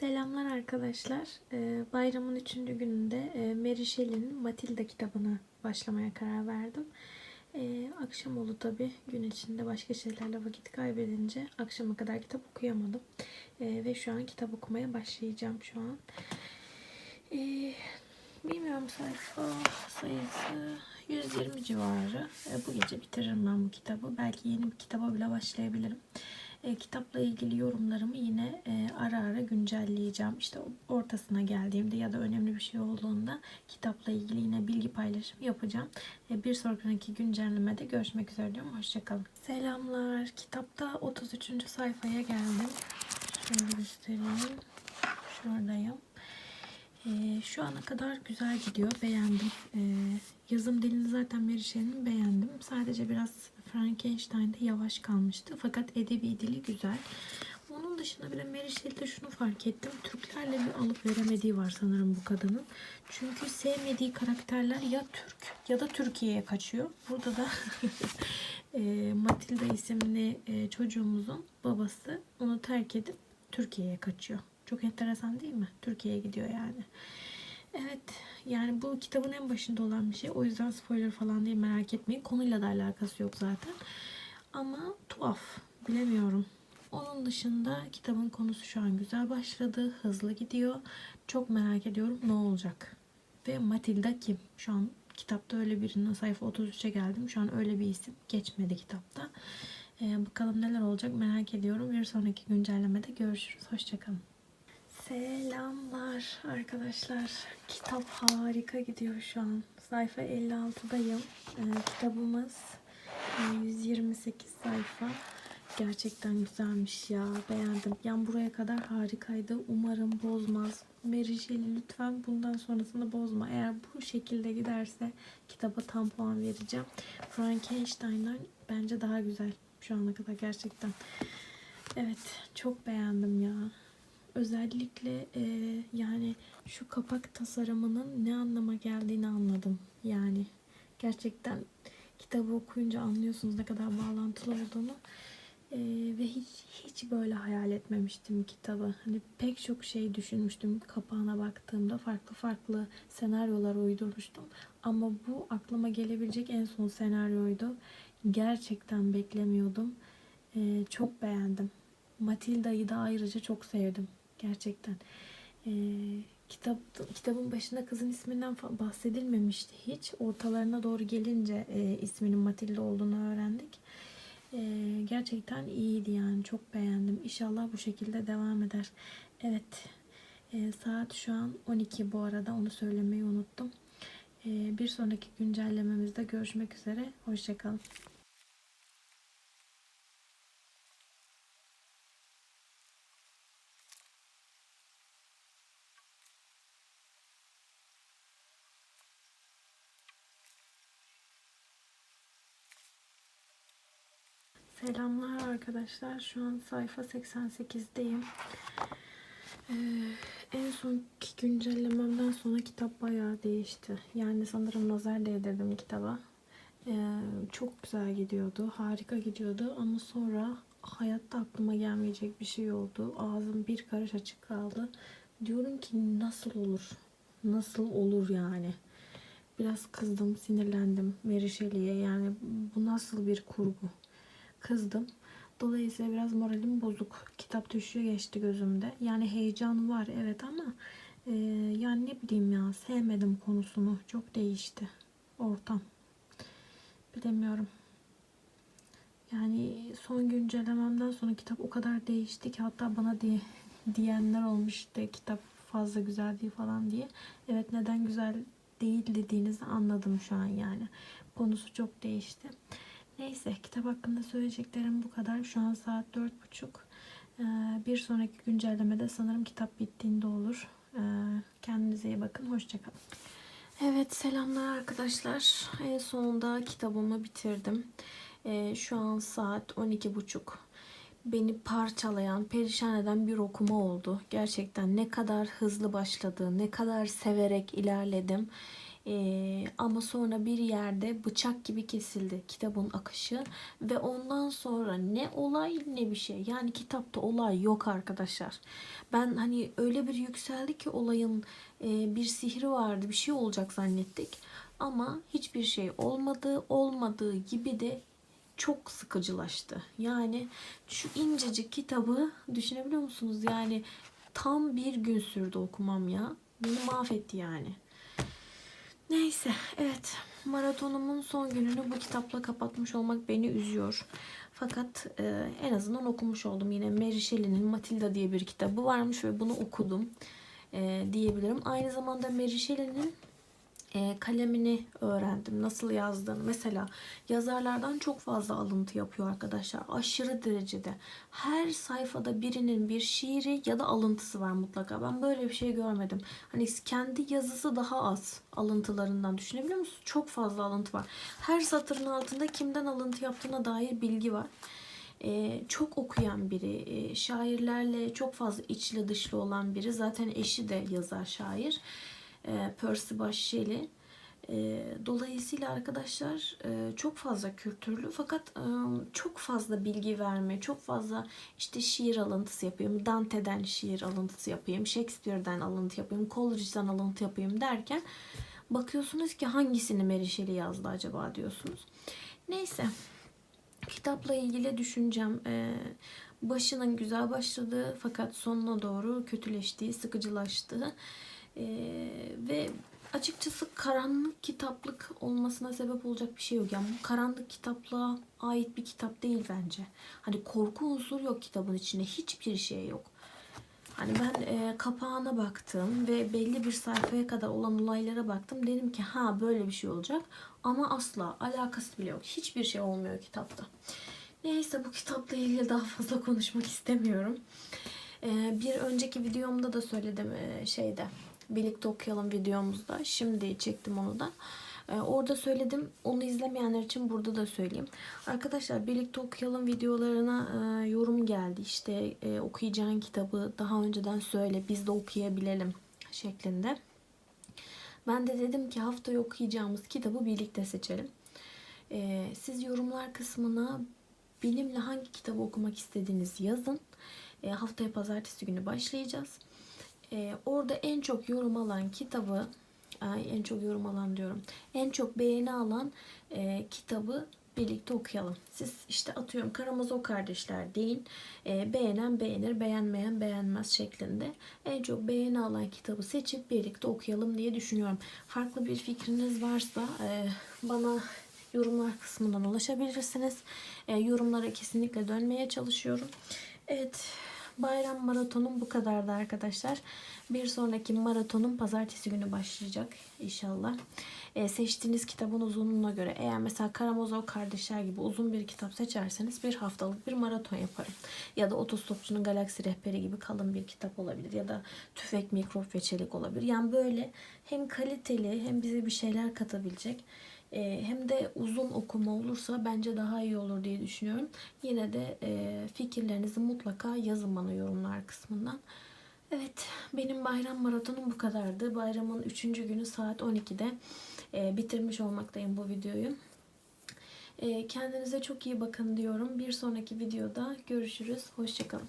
Selamlar arkadaşlar. Ee, Bayramın üçüncü gününde e, Mary Shelley'nin Matilda kitabına başlamaya karar verdim. Ee, Akşam oldu tabi. Gün içinde başka şeylerle vakit kaybedince akşama kadar kitap okuyamadım. Ee, Ve şu an kitap okumaya başlayacağım şu an. Bilmiyorum sayfa sayısı 120 civarı. Bu gece bitiririm ben bu kitabı. Belki yeni bir kitaba bile başlayabilirim. E, kitapla ilgili yorumlarımı yine e, ara ara güncelleyeceğim. İşte ortasına geldiğimde ya da önemli bir şey olduğunda kitapla ilgili yine bilgi paylaşımı yapacağım. E, bir sonraki güncellemede görüşmek üzere diyorum. Hoşçakalın. Selamlar. Kitapta 33. sayfaya geldim. Şöyle göstereyim. Şuradayım. E, şu ana kadar güzel gidiyor. Beğendim. E, yazım dilini zaten Shelley'nin beğendim. Sadece biraz Frankenstein'de yavaş kalmıştı. Fakat edebi dili güzel. Onun dışında bir de Mary Shelley'de şunu fark ettim. Türklerle bir alıp veremediği var sanırım bu kadının. Çünkü sevmediği karakterler ya Türk ya da Türkiye'ye kaçıyor. Burada da e, Matilda isimli e, çocuğumuzun babası onu terk edip Türkiye'ye kaçıyor. Çok enteresan değil mi? Türkiye'ye gidiyor yani. Evet yani bu kitabın en başında olan bir şey. O yüzden spoiler falan değil merak etmeyin. Konuyla da alakası yok zaten. Ama tuhaf. Bilemiyorum. Onun dışında kitabın konusu şu an güzel başladı. Hızlı gidiyor. Çok merak ediyorum ne olacak. Ve Matilda kim? Şu an kitapta öyle birinin sayfa 33'e geldim. Şu an öyle bir isim geçmedi kitapta. Ee, bakalım neler olacak merak ediyorum. Bir sonraki güncellemede görüşürüz. Hoşçakalın. Selamlar arkadaşlar. Kitap harika gidiyor şu an. Sayfa 56'dayım. Ee, kitabımız e, 128 sayfa. Gerçekten güzelmiş ya. Beğendim. Yani buraya kadar harikaydı. Umarım bozmaz. Shelley lütfen bundan sonrasını bozma. Eğer bu şekilde giderse kitaba tam puan vereceğim. Frankenstein'dan bence daha güzel şu ana kadar gerçekten. Evet çok beğendim ya özellikle e, yani şu kapak tasarımının ne anlama geldiğini anladım. Yani gerçekten kitabı okuyunca anlıyorsunuz ne kadar bağlantılı olduğunu. E, ve hiç hiç böyle hayal etmemiştim kitabı. Hani pek çok şey düşünmüştüm kapağına baktığımda farklı farklı senaryolar uydurmuştum. Ama bu aklıma gelebilecek en son senaryoydu. Gerçekten beklemiyordum. E, çok beğendim. Matilda'yı da ayrıca çok sevdim. Gerçekten. Ee, kitap kitabın başında kızın isminden bahsedilmemişti hiç. Ortalarına doğru gelince e, isminin Matilda olduğunu öğrendik. E, gerçekten iyiydi yani. Çok beğendim. İnşallah bu şekilde devam eder. Evet. E, saat şu an 12 bu arada. Onu söylemeyi unuttum. E, bir sonraki güncellememizde görüşmek üzere. Hoşçakalın. Selamlar arkadaşlar. Şu an sayfa 88'deyim. Ee, en sonki güncellememden sonra kitap bayağı değişti. Yani sanırım nazar değdirdim kitaba. Ee, çok güzel gidiyordu. Harika gidiyordu. Ama sonra hayatta aklıma gelmeyecek bir şey oldu. Ağzım bir karış açık kaldı. Diyorum ki nasıl olur? Nasıl olur yani? Biraz kızdım, sinirlendim Mary Shelley'e. Yani bu nasıl bir kurgu? Kızdım. Dolayısıyla biraz moralim bozuk. Kitap düşüyor geçti gözümde. Yani heyecan var evet ama e, yani ne bileyim ya sevmedim konusunu. Çok değişti ortam. Bilemiyorum. Yani son güncellememden sonra kitap o kadar değişti ki hatta bana diye diyenler olmuştu kitap fazla güzel değil falan diye. Evet neden güzel değil dediğinizi anladım şu an yani. Konusu çok değişti. Neyse kitap hakkında söyleyeceklerim bu kadar. Şu an saat dört buçuk. Ee, bir sonraki güncellemede sanırım kitap bittiğinde olur. Ee, kendinize iyi bakın. Hoşçakalın. Evet selamlar arkadaşlar. En sonunda kitabımı bitirdim. Ee, şu an saat 12.30. Beni parçalayan, perişan eden bir okuma oldu. Gerçekten ne kadar hızlı başladı, ne kadar severek ilerledim. Ee, ama sonra bir yerde bıçak gibi kesildi kitabın akışı ve ondan sonra ne olay ne bir şey. Yani kitapta olay yok arkadaşlar. Ben hani öyle bir yükseldi ki olayın e, bir sihri vardı, bir şey olacak zannettik. Ama hiçbir şey olmadı. Olmadığı gibi de çok sıkıcılaştı. Yani şu incecik kitabı düşünebiliyor musunuz? Yani tam bir gün sürdü okumam ya. Beni mahvetti yani. Neyse evet maratonumun son gününü bu kitapla kapatmış olmak beni üzüyor. Fakat e, en azından okumuş oldum. Yine Mary Shelley'nin Matilda diye bir kitabı varmış ve bunu okudum e, diyebilirim. Aynı zamanda Mary Shelley'nin e, kalemini öğrendim. Nasıl yazdığını. Mesela yazarlardan çok fazla alıntı yapıyor arkadaşlar. Aşırı derecede. Her sayfada birinin bir şiiri ya da alıntısı var mutlaka. Ben böyle bir şey görmedim. Hani kendi yazısı daha az alıntılarından düşünebiliyor musunuz? Çok fazla alıntı var. Her satırın altında kimden alıntı yaptığına dair bilgi var. Ee, çok okuyan biri, e, şairlerle çok fazla içli dışlı olan biri. Zaten eşi de yazar şair e, Percy Shelley. E, dolayısıyla arkadaşlar e, çok fazla kültürlü fakat e, çok fazla bilgi verme, çok fazla işte şiir alıntısı yapayım, Dante'den şiir alıntısı yapayım, Shakespeare'den alıntı yapayım, Coleridge'den alıntı yapayım derken bakıyorsunuz ki hangisini Mary Shelley yazdı acaba diyorsunuz. Neyse kitapla ilgili düşüncem e, başının güzel başladığı fakat sonuna doğru kötüleştiği, sıkıcılaştığı ee, ve açıkçası karanlık kitaplık olmasına sebep olacak bir şey yok. Yani bu karanlık kitaplığa ait bir kitap değil bence. Hani korku unsuru yok kitabın içinde. Hiçbir şey yok. Hani ben e, kapağına baktım ve belli bir sayfaya kadar olan olaylara baktım. Dedim ki ha böyle bir şey olacak. Ama asla alakası bile yok. Hiçbir şey olmuyor kitapta. Neyse bu kitapla ilgili daha fazla konuşmak istemiyorum. E, bir önceki videomda da söyledim e, şeyde birlikte okuyalım videomuzda. Şimdi çektim onu da. Ee, orada söyledim. Onu izlemeyenler için burada da söyleyeyim. Arkadaşlar birlikte okuyalım videolarına e, yorum geldi. İşte e, okuyacağın kitabı daha önceden söyle biz de okuyabilelim şeklinde. Ben de dedim ki haftaya okuyacağımız kitabı birlikte seçelim. E, siz yorumlar kısmına benimle hangi kitabı okumak istediğinizi yazın. E, haftaya pazartesi günü başlayacağız. E, orada en çok yorum alan kitabı en çok yorum alan diyorum. En çok beğeni alan e, kitabı birlikte okuyalım. Siz işte atıyorum Karamazov kardeşler deyin. E, beğenen beğenir, beğenmeyen beğenmez şeklinde. En çok beğeni alan kitabı seçip birlikte okuyalım diye düşünüyorum. Farklı bir fikriniz varsa e, bana yorumlar kısmından ulaşabilirsiniz. E, yorumlara kesinlikle dönmeye çalışıyorum. Evet Bayram maratonum bu kadardı arkadaşlar. Bir sonraki maratonum pazartesi günü başlayacak inşallah. E, seçtiğiniz kitabın uzunluğuna göre eğer mesela Karamazov Kardeşler gibi uzun bir kitap seçerseniz bir haftalık bir maraton yaparım. Ya da Otostopçunun Galaksi Rehberi gibi kalın bir kitap olabilir. Ya da Tüfek, Mikrop ve Çelik olabilir. Yani böyle hem kaliteli hem bize bir şeyler katabilecek e, hem de uzun okuma olursa bence daha iyi olur diye düşünüyorum. Yine de e, fikirlerinizi mutlaka yazın bana yorumlar kısmından. Evet benim bayram maratonum bu kadardı. Bayramın 3. günü saat 12'de e, bitirmiş olmaktayım bu videoyu. E, kendinize çok iyi bakın diyorum. Bir sonraki videoda görüşürüz. Hoşçakalın.